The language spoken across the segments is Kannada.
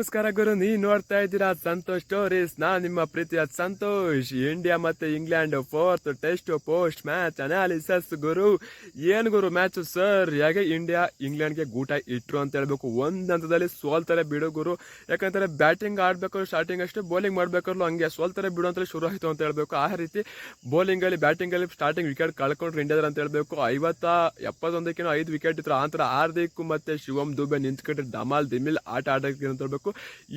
ನಮಸ್ಕಾರ ಗುರು ನೀ ನೋಡ್ತಾ ಇದ್ದೀರಾ ಸಂತೋಷ್ ಸ್ಟೋರೀಸ್ ನಾ ನಿಮ್ಮ ಪ್ರೀತಿಯ ಸಂತೋಷ್. ಇಂಡಿಯಾ ಮತ್ತೆ England fourth test post match analysis ಗುರು. ಏನ್ ಗುರು ಮ್ಯಾಚ್ ಸರ್ ಹೇಗೆ ಇಂಡಿಯಾ ಇಂಗ್ಲೆಂಡ್ಗೆ ಗೂಟ ಇಟ್ರು ಅಂತ ಹೇಳ್ಬೇಕು. ಒಂದ್ ಹಂತದಲ್ಲಿ ಸೋಲ್ತಾರೆ ಬಿಡು ಗುರು. ಯಾಕಂತಾರೆ ಬ್ಯಾಟಿಂಗ್ ಆಡಬೇಕಾದ್ರು ಸ್ಟಾರ್ಟಿಂಗ್ ಅಷ್ಟೇ ಬೌಲಿಂಗ್ ಮಾಡಬೇಕಾದ್ರು ಹಂಗೆ ಸೋಲ್ತಾರೆ ಬಿಡು ಅಂತ ಶುರು ಆಯಿತು ಅಂತ ಹೇಳ್ಬೇಕು. ಆ ರೀತಿ ಬೌಲಿಂಗ್ ಅಲ್ಲಿ ಬ್ಯಾಟಿಂಗ್ ಅಲ್ಲಿ ಸ್ಟಾರ್ಟಿಂಗ್ ವಿಕೆಟ್ ಕಳ್ಕೊಂಡ್ರು ಇಂಡಿಯಾದ್ರ ಅಂತ ಹೇಳ್ಬೇಕು. ಐವತ್ತ ಎಪ್ಪತ್ತೊಂದಕ್ಕಿಂತ ಐದು ವಿಕೆಟ್ ಇತ್ತು ಆಂತರ ಹಾರ್ದಿಕ್ ಮತ್ತೆ ಶಿವಮ್ ದುಬೆ ನಿಂತ್ಕೊಂಡ್ರೆ. ಡಮಾಲ್ ದಿಮಿಲ್ ಆಟ ಆಡಕ್ಕೆ ಅಂತ ಹೇಳ್ಬೇಕು.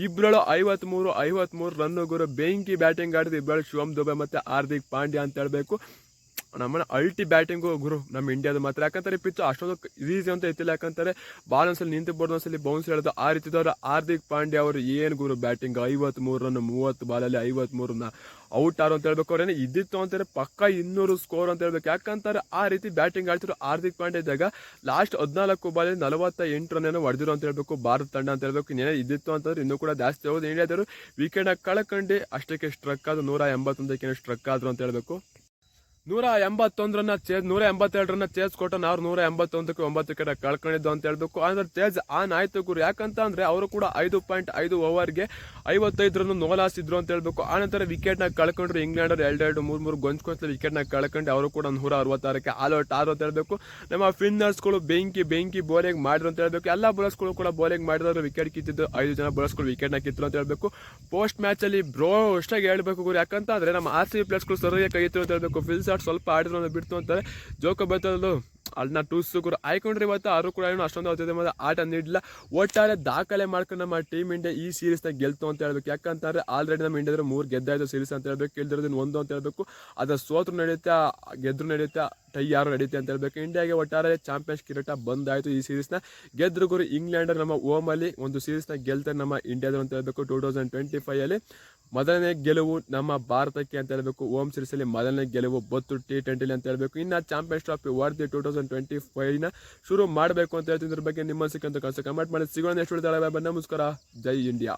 ಇಬ್ಬರಳು ಐವತ್ಮೂರು ಐವತ್ಮೂರು ರನ್ ಗುರು ಬೆಂಕಿ ಬ್ಯಾಟಿಂಗ್ ಆಡಿದ್ರು ಇಬ್ರಳು ಶಿವಮ್ ದುಬೆ ಮತ್ತೆ ಹಾರ್ದಿಕ್ ಪಾಂಡ್ಯ ಅಂತ ಹೇಳ್ಬೇಕು. ನಮ್ಮನ್ನ ಅಲ್ಟಿ ಬ್ಯಾಟಿಂಗು ಗುರು, ನಮ್ಮ ಇಂಡಿಯಾದ ಮಾತ್ರ. ಯಾಕಂತಾರೆ ಪಿಚ್ ಅಷ್ಟೊಂದು ಈಸಿ ಅಂತ ಇತ್ತಿಲ್ಲ ಯಾಕಂತಾರೆ ಬಾಲ್ ಒಂದ್ಸಲಿ ನಿಂತು ಬರ್ದು ಒಂದ್ಸಲಿ ಬೌನ್ಸ್ ಹೇಳೋದು ಆ ರೀತಿದವರು ಹಾರ್ದಿಕ್ ಪಾಂಡ್ಯ ಅವರು ಏನು ಗುರು ಬ್ಯಾಟಿಂಗ್ ಐವತ್ಮೂರು ರನ್, ಮೂವತ್ತು ಬಾಲಲ್ಲಿ ರನ್ನ. ಔಟ್ ಆರು ಅಂತ ಹೇಳ್ಬೇಕು ಅವ್ರೇನು? ಇದ್ದಿತ್ತು ಅಂತಾರೆ ಪಕ್ಕ ಇನ್ನೂರು ಸ್ಕೋರ್ ಅಂತ ಹೇಳ್ಬೇಕು. ಯಾಕಂತಾರೆ ಆ ರೀತಿ ಬ್ಯಾಟಿಂಗ್ ಆಡ್ತಿದ್ರು ಹಾರ್ದಿಕ್ ಪಾಂಡ್ಯ ಇದ್ದಾಗ ಲಾಸ್ಟ್ ಹದಿನಾಲ್ಕು ಬಾಲಲ್ಲಿ ನಲವತ್ತ ಎಂಟು ರನ್ ಏನೋ ಹೊಡೆದಿರೋ ಅಂತ ಹೇಳ್ಬೇಕು, ಭಾರತ ತಂಡ ಅಂತ ಹೇಳ್ಬೇಕು. ಇನ್ನೇನೋ ಇದ್ದಿತ್ತು ಅಂತಂದ್ರೆ ಇನ್ನೂ ಕೂಡ ಜಾಸ್ತಿ ಹೋಗೋದು ಇಂಡಿಯಾದವರು ವಿಕೆಟ್ ಕಳ್ಕೊಂಡು ಅಷ್ಟಕ್ಕೆ ಸ್ಟ್ರಕ್ ಆದ್ರು ನೂರ ಎಂಬತ್ತೊಂದಕ್ಕೆ ಸ್ಟ್ರಕ್ ಆದ್ರು ಅಂತ ಹೇಳ್ಬೇಕು. ನೂರ ಎಂಬತ್ತೊಂದರನ್ನ ಚೇಜ್ ನೂರ ಎಂಬತ್ತೆರಡರನ್ನ ಚೇಜ್ ಕೊಟ್ಟು ಅವ್ರು ನೂರ ಎಂಬತ್ತೊಂದಕ್ಕೆ ಒಂಬತ್ತು ವಿಕೆಟ್ ಕಳ್ಕೊಂಡಿದ್ದು ಅಂತ ಹೇಳ್ಬೇಕು. ಅಂದ್ರೆ ಚೇಜ್ ಆನ್ ಆಯ್ತು ಗುರು. ಯಾಕಂತ ಅಂದ್ರೆ ಅವರು ಕೂಡ ಐದು ಪಾಯಿಂಟ್ ಐದು ಓವರ್ಗೆ ಐವತ್ತೈದರನ್ನು ನೋಲಾಸಿದ್ರು ಅಂತ ಹೇಳ್ಬೇಕು. ಆನಂತರ ನ ಕಳ್ಕೊಂಡ್ರು ಅವ್ರು ಎರಡೆರಡು ಮೂರು ಮೂರು ಗೊಂಚ್ಕೊಂತ ವಿಕೆಟ್ನ ಕಳ್ಕೊಂಡು ಅವರು ಕೂಡ ನೂರ ಅರವತ್ತಾರಕ್ಕೆ ಆಲ್ ಔಟ್ ಆರು ಅಂತ ಹೇಳ್ಬೇಕು. ನಮ್ಮ ಫಿನ್ನರ್ಸ್ಗಳು ಬೆಂಕಿ ಬೆಂಕಿ ಬೌಲಿಂಗ್ ಮಾಡಿದ್ರು ಅಂತ ಹೇಳ್ಬೇಕು. ಎಲ್ಲ ಬೌಲರ್ಸ್ಗಳು ಕೂಡ ಬೌಲಿಂಗ್ ಮಾಡಿದ್ರು. ವಿಕೆಟ್ ಕಿತ್ತಿದ್ದು ಐದು ಜನ ಬರ್ಸ್ಗಳು ವಿಕೆಟ್ನ ಕಿತ್ತರು ಅಂತ ಹೇಳ್ಬೇಕು. ಪೋಸ್ಟ್ ಮ್ಯಾಚ್ ಅಲ್ಲಿ ಬ್ರೋ ಅಷ್ಟಾಗಿ ಹೇಳ್ಬೇಕು ಗುರು. ಯಾಕಂತ ಅಂದ್ರೆ ನಮ್ಮ ಆರ್ ಸಿ ಪ್ಲೇಯರ್ಸ್ಗಳು ಸರಿಯಾಗಿ ಕೈ ಅಂತ ಹೇಳ್ಬೇಕು. ಫಿಲ್ ಶಾಟ್ ಸ್ವಲ್ಪ ಆಡಿದ್ರು ಅಂದ್ರೆ ಬಿಡ್ತು ಅಂತಾರೆ. ಜೋಕ ಬರ್ತದಲ್ಲೂ ನಾ ಟೂಸ್ ಕೂಡ ಆಯ್ಕೊಂಡ್ರೆ ಇವತ್ತು ಅವರು ಕೂಡ ಏನು ಅಷ್ಟೊಂದು ಆಗ್ತದೆ ಮತ್ತು ಆಟ ನೀಡಲಿಲ್ಲ. ಒಟ್ಟಾರೆ ದಾಖಲೆ ಮಾಡ್ಕೊಂಡು ನಮ್ಮ ಟೀಮ್ ಇಂಡಿಯಾ ಈ ಸೀರೀಸ್ನ ಗೆಲ್ತು ಅಂತ ಹೇಳ್ಬೇಕು. ಯಾಕಂತಂದ್ರೆ ಆಲ್ರೆಡಿ ನಮ್ಮ ಇಂಡಿಯಾದ್ರೆ ಮೂರು ಗೆದ್ದಾಯ್ತು ಸೀರೀಸ್ ಅಂತ ಹೇಳ್ಬೇಕು. ಗೆಲ್ದಿರೋದನ್ನ ಒಂದು ಅಂತ ಹೇಳ್ಬೇಕು. ಅದ್ರ ಸೋತ್ರ ನಡೆಯುತ್ತೆ ಗೆದ್ರು ನಡೆಯುತ್ತೆ ಟೈ ಯಾರು ನಡೆಯುತ್ತೆ ಅಂತ ಹೇಳ್ಬೇಕು. ಇಂಡಿಯಾಗೆ ಒಟ್ಟಾರೆ ಚಾಂಪಿಯನ್ಸ್ ಕಿರೀಟ ಬಂದಾಯಿತು ಈ ಸೀರೀಸ್ನ ಗೆದ್ರು ಗುರು ಇಂಗ್ಲೆಂಡರ್ ನಮ್ಮ ಓಮಲ್ಲಿ ಒಂದು ಸೀರೀಸ್ನ ಗೆಲ್ತಾರೆ ನಮ್ಮ ಇಂಡಿಯಾದ್ರು ಅಂತ ಹೇಳ್ಬೇಕು. ಟೂ ತೌಸಂಡ್ ಟ್ವೆಂಟಿ ಫೈವಲ್ಲಿ ಅಲ್ಲಿ. ಮೊದಲನೇ ಗೆಲುವು ನಮ್ಮ ಭಾರತಕ್ಕೆ ಅಂತ ಹೇಳಬೇಕು. ಓಮ್ ಸೀರೀಸ್ ಅಲ್ಲಿ ಮೊದಲನೇ ಗೆಲುವು ಬತ್ತು ಟಿ ಟ್ವೆಂಟಿಲಿ ಅಂತ ಹೇಳಬೇಕು. ಇನ್ನು champions trophy worthy two thousand twenty ಫೈವ್ನ ಶುರು ಮಾಡಬೇಕು ಅಂತ ಹೇಳ್ತೀನಿ. ಇದ್ರ ಬಗ್ಗೆ ನಿಮ್ಮ ಸಿಕ್ಕಂತ ಕಳ್ಸಿ ಕಮೆಂಟ್ ಮಾಡಿ. ಸಿಗೋಣ ನೆಕ್ಸ್ಟ್ ನಮಸ್ಕಾರ. ಜೈ ಇಂಡಿಯಾ.